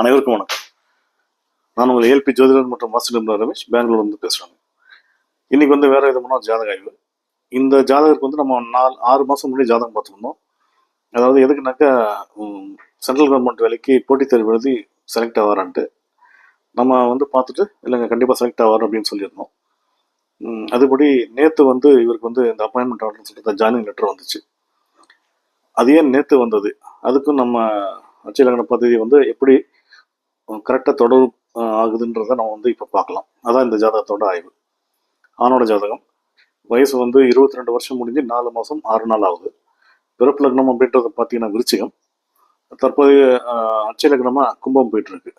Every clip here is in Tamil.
அனைவருக்கும் வணக்கம். நான் உங்கள் ஏல்பி ஜோதிடர் மற்றும் வாசிடம் ரமேஷ் பெங்களூர் வந்து பேசுகிறேன் இன்னைக்கு வந்து வேற விதமான ஜாதக ஆய்வு. இந்த ஜாதகருக்கு வந்து நம்ம நாலு ஆறு மாதம் முன்னாடி ஜாதகம் பார்த்துருந்தோம். அதாவது எதுக்குனாக்கா சென்ட்ரல் கவர்மெண்ட் வேலைக்கு போட்டித் தேர்வு எழுதி செலக்ட் ஆவாரான்ட்டு. நம்ம வந்து பார்த்துட்டு இல்லைங்க கண்டிப்பாக செலக்ட் ஆவார் அப்படின்னு சொல்லியிருந்தோம். அதுபடி நேற்று வந்து இவருக்கு வந்து இந்த அப்பாயின்மெண்ட் ஆர்டர்னு சொல்லிட்டு ஜாயினிங் லெட்டர் வந்துச்சு. அது ஏன் நேற்று வந்தது? அதுக்கும் நம்ம அச்சலகன பதவி வந்து எப்படி கரெக்டாக தொடர்பு ஆகுதுன்றத ஆகுதுன்றதை நம்ம வந்து இப்போ பார்க்கலாம். அதான் இந்த ஜாதகத்தோட ஆய்வு. ஆணோட ஜாதகம். வயசு வந்து இருபத்தி ரெண்டு வருஷம் முடிஞ்சு நாலு மாதம் ஆறு நாள் ஆகுது. பிறப்பு லக்னம் அப்படின்றத பார்த்தீங்கன்னா விருச்சிகம். தற்போதைய அச்சை அச்சய லக்னமாக கும்பம் போயிட்டுருக்கு.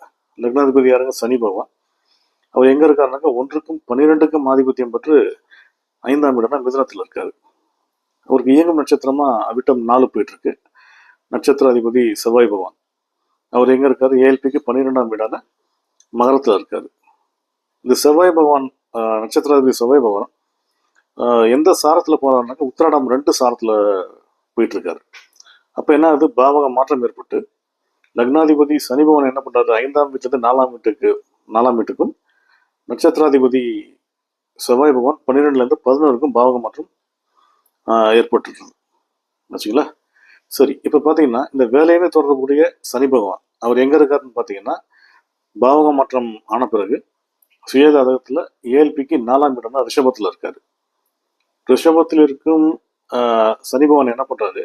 லக்னாதிபதி யாருங்க? சனி பகவான். அவர் எங்கே இருக்காருனாக்கா ஒன்றுக்கும் பன்னிரெண்டுக்கும் ஆதிபத்தியம் பெற்று ஐந்தாம் இடம்னா மிதனத்தில் இருக்காரு. அவருக்கு இயங்கும் நட்சத்திரமாக அவிட்டம் நாலு போயிட்டுருக்கு. நட்சத்திர அதிபதி செவ்வாய் பகவான். அவர் எங்கே இருக்காரு? ஏஎல்பிக்கு பன்னிரெண்டாம் வீடான மகரத்தில் இருக்காரு. இந்த செவ்வாய் பகவான் நட்சத்திராதிபதி செவ்வாய் பகவான். எந்த சாரத்தில் போறாருனாக்கா உத்திராடம் ரெண்டு சாரத்தில் போயிட்டுருக்காரு. அப்போ என்ன ஆகுது? பாவக மாற்றம் ஏற்பட்டு லக்னாதிபதி சனி பகவான் என்ன பண்ணுறது ஐந்தாம் வீட்டுலேருந்து நாலாம் வீட்டுக்கு நாலாம் வீட்டுக்கும் நட்சத்திராதிபதி செவ்வாய் பகவான் பன்னிரெண்டுலேருந்து பதினோருக்கும் பாவக மாற்றம் ஏற்பட்டுருக்குது. வச்சுங்களா சரி இப்போ பார்த்தீங்கன்னா இந்த வேலையவே தொடரக்கூடிய சனி பகவான் அவர் எங்கே இருக்காருன்னு பார்த்தீங்கன்னா பாவக மாற்றம் ஆன பிறகு சுயஜாதகத்தில் ஏஎல்பிக்கு நாலாம் இடம்னா ரிஷபத்தில் இருக்காரு. ரிஷபத்தில் இருக்கும் ஆஹ், சனி பகவான் என்ன பண்ணுறாரு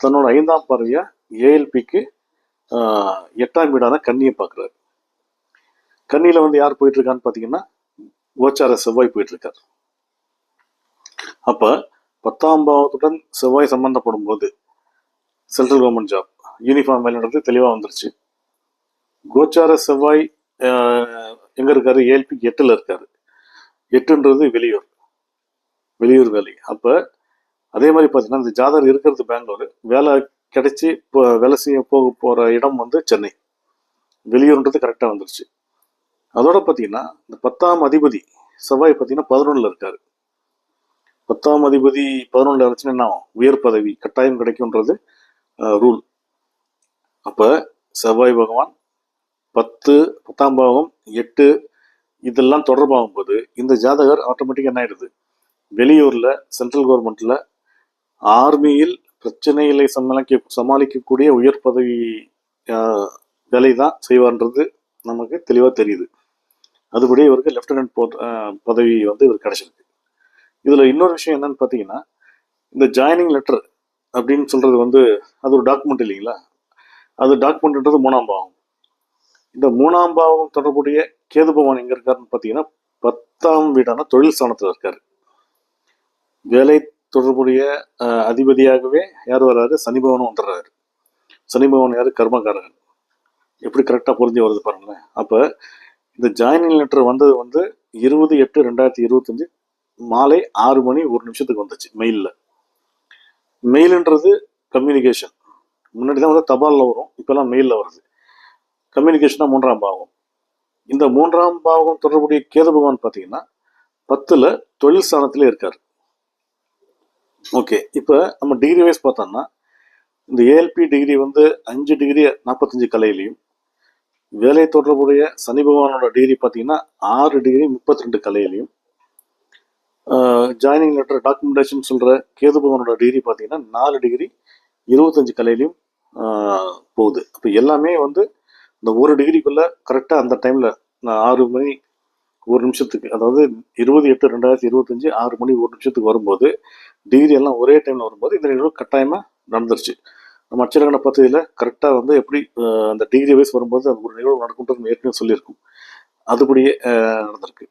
தன்னோட ஐந்தாம் பார்வையாக ஏஎல்பிக்கு எட்டாம் வீடான கன்னியை பார்க்குறாரு கன்னியில் வந்து யார் போயிட்டு இருக்கான்னு பார்த்தீங்கன்னா கோச்சார செவ்வாய் போயிட்டுருக்கார். அப்போ பத்தாம் பாவத்துடன் செவ்வாய் சம்பந்தப்படும் போது சென்ட்ரல் கவர்மெண்ட் ஜாப் யூனிஃபார்ம் வேலைன்றது தெளிவாக வந்துருச்சு. கோச்சார செவ்வாய் ஆஹ், எங்க இருக்காரு? ஏழ்பி எட்டில் இருக்காரு. எட்டுன்றது வெளியூர். வெளியூர் வேலை. அப்போ அதே மாதிரி பார்த்தீங்கன்னா இந்த ஜாதகர் இருக்கிறது பெங்களூர். வேலை கிடைச்சி இப்போ வேலை செய்ய போக போகிற இடம் வந்து சென்னை. வெளியூர்ன்றது கரெக்டாக வந்துருச்சு. அதோட பார்த்தீங்கன்னா இந்த பத்தாம் அதிபதி செவ்வாய் பார்த்தீங்கன்னா பதினொன்றில் இருக்காரு. பத்தாம் அதிபதி பதினொன்றில் இருந்துச்சுன்னா என்ன உயர் பதவி கட்டாயம் கிடைக்கும்ன்றது ரூல். அப்போ செவ்வாய் பகவான் பத்து பத்தாம் பாவம் எட்டு இதெல்லாம் தொடர்பாகும் போது இந்த ஜாதகர் ஆட்டோமேட்டிக்காக என்ன ஆயிடுது? வெளியூரில் சென்ட்ரல் கவர்மெண்ட்டில் ஆர்மியில் பிரச்சனைகளை சமாளிக்க சமாளிக்கக்கூடிய உயர் பதவி வேலை தான் செய்வார்ன்றது நமக்கு தெளிவாக தெரியுது. அதுபடி இவருக்கு லெஃப்டினன்ட் போ பதவி வந்து இவர் கிடைச்சிருக்கு. இதில் இன்னொரு விஷயம் என்னன்னு பார்த்தீங்கன்னா இந்த ஜாயினிங் லெட்டர் அப்படின்னு சொல்கிறது வந்து அது ஒரு டாக்குமெண்ட் இல்லைங்களா? அது டாக்குமெண்ட்ன்றது மூணாம் பாவம். இந்த மூணாம் பாவம் தொடர்புடைய கேது பகவான் எங்கே இருக்காருன்னு பார்த்தீங்கன்னா பத்தாம் வீடான தொழில் ஸ்தானத்தில் இருக்கார். வேலை தொடர்புடைய அதிபதியாகவே யார் வர்றாரு சனி பகவானும் வந்துடுறாரு. சனி பகவான் யாரு? எப்படி கரெக்டாக புரிஞ்சு வருது பாருங்களேன். அப்போ இந்த ஜாயினிங் லெட்டர் வந்தது வந்து இருபது எட்டு ரெண்டாயிரத்தி இருபத்தஞ்சு மாலை ஆறு மணி ஒரு நிமிஷத்துக்கு வந்துச்சு மெயிலில் மெயிலுன்றது கம்யூனிகேஷன் முன்னாடி தான் வந்து தபாலில் வரும் இப்போல்லாம் மெயிலில் வருது. கம்யூனிகேஷனாக மூன்றாம் பாவம். இந்த மூன்றாம் பாவம் தொடர்புடைய கேது பகவான் பார்த்தீங்கன்னா பத்தில் தொழில் ஸ்தானத்திலே இருக்கார். ஓகே இப்போ நம்ம டிகிரி வைஸ் பார்த்தோம்னா இந்த ஏஎல்பி டிகிரி வந்து அஞ்சு டிகிரி நாற்பத்தஞ்சு கலையிலையும் வேலை தொடர்புடைய சனி பகவானோட டிகிரி பார்த்தீங்கன்னா ஆறு டிகிரி முப்பத்தி ரெண்டு கலையிலையும் ஜாயினிங் லெட்டர் டாக்குமெண்டேஷன் சொல்கிற கேது பகவானோட டிகிரி பார்த்தீங்கன்னா நாலு டிகிரி இருபத்தஞ்சு கலையிலையும் போகுது. அப்போ எல்லாமே வந்து இந்த ஒரு டிகிரிக்குள்ளே கரெக்டாக அந்த டைமில் ஆறு மணி ஒரு நிமிஷத்துக்கு அதாவது இருபது எட்டு ரெண்டாயிரத்தி இருபத்தஞ்சி ஆறு மணி ஒரு நிமிஷத்துக்கு வரும்போது டிகிரி எல்லாம் ஒரே டைமில் வரும்போது இந்த நிகழ்வு கட்டாயமாக நடந்துருச்சு. நம்ம அச்சலகன பദ്ധதியில் கரெக்டாக வந்து எப்படி அந்த டிகிரி வைஸ் வரும்போது அது ஒரு நிகழ்வு நடக்கும்ன்றது ஏற்கனவே சொல்லியிருக்கும். அதுபடியே நடந்திருக்கு.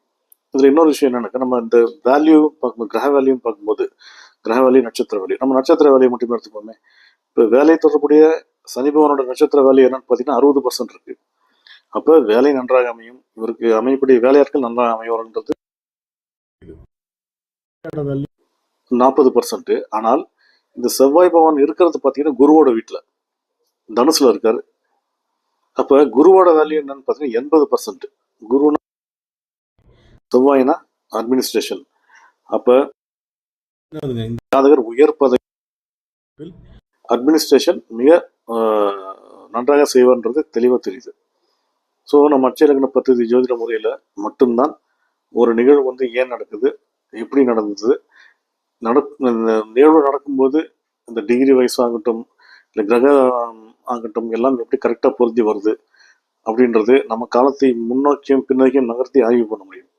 இதில் இன்னொரு விஷயம் என்னென்னாக்கா நம்ம இந்த வேல்யூ பார்க்கும்போது கிரக வேல்யூ பார்க்கும்போது கிரக வேல்யூ நட்சத்திர வேல்யூ நம்ம நட்சத்திர வேலையை மட்டுமே எடுத்துக்கோமே இப்போ வேலை தொடர்புடைய சனிபவனோட நட்சத்திர வேல்யூ என்னன்னு பார்த்தீங்கன்னா அறுபது பர்சன்ட் இருக்கு. அப்போ வேலை நன்றாக அமையும். இவருக்கு அமையக்கூடிய வேலையாட்கள் நன்றாக அமைவார்ன்றது நாற்பது பர்சன்ட் ஆனால் இந்த செவ்வாய் பவன் இருக்கிறது பார்த்தீங்கன்னா குருவோட வீட்டில் தனுசில் இருக்கார். அப்போ குருவோட வேல்யூ என்னன்னு பார்த்தீங்கன்னா எண்பது பர்சன்ட் குருனா செவ்வாய்னா அட்மினிஸ்ட்ரேஷன் அப்போ ஜாதகர் உயர் பதவி அட்மினிஸ்ட்ரேஷன் மிக நன்றாக செய்வார்ன்றது தெளிவாக தெரியுது. ஸோ நம்ம அச்சலக்கண பദ്ധதி ஜோதிட முறையில் மட்டும்தான் ஒரு நிகழ்வு வந்து ஏன் நடக்குது எப்படி நடந்தது நட நிகழ்வு நடக்கும்போது இந்த டிகிரி வைஸ் ஆகட்டும் இல்லை கிரக ஆகட்டும் எல்லாம் எப்படி கரெக்டாக பொருந்தி வருது அப்படின்றது நம்ம காலத்தை முன்னோக்கியும் பின்னோக்கியும் நகர்த்தி ஆய்வு பண்ண முடியும்.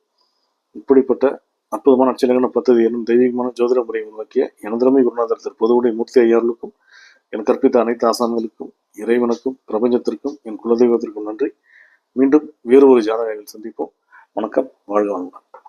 இப்படிப்பட்ட அற்புதமான அச்சலக்கண பத்தது என்னும் தெய்வீகமான ஜோதிட முறை உருவாக்கிய எனதிரமை குருநாதர் திரு பொதுவுடைய மூர்த்தி ஐயார்களுக்கும் என் கற்பித்த அனைத்து ஆசான்களுக்கும் இறைவனுக்கும் பிரபஞ்சத்திற்கும் என் குலதெய்வத்திற்கும் நன்றி. மீண்டும் வேறு ஒரு ஜாதகங்கள் சந்திப்போம். வணக்கம். வாழ்க வளமுடன்.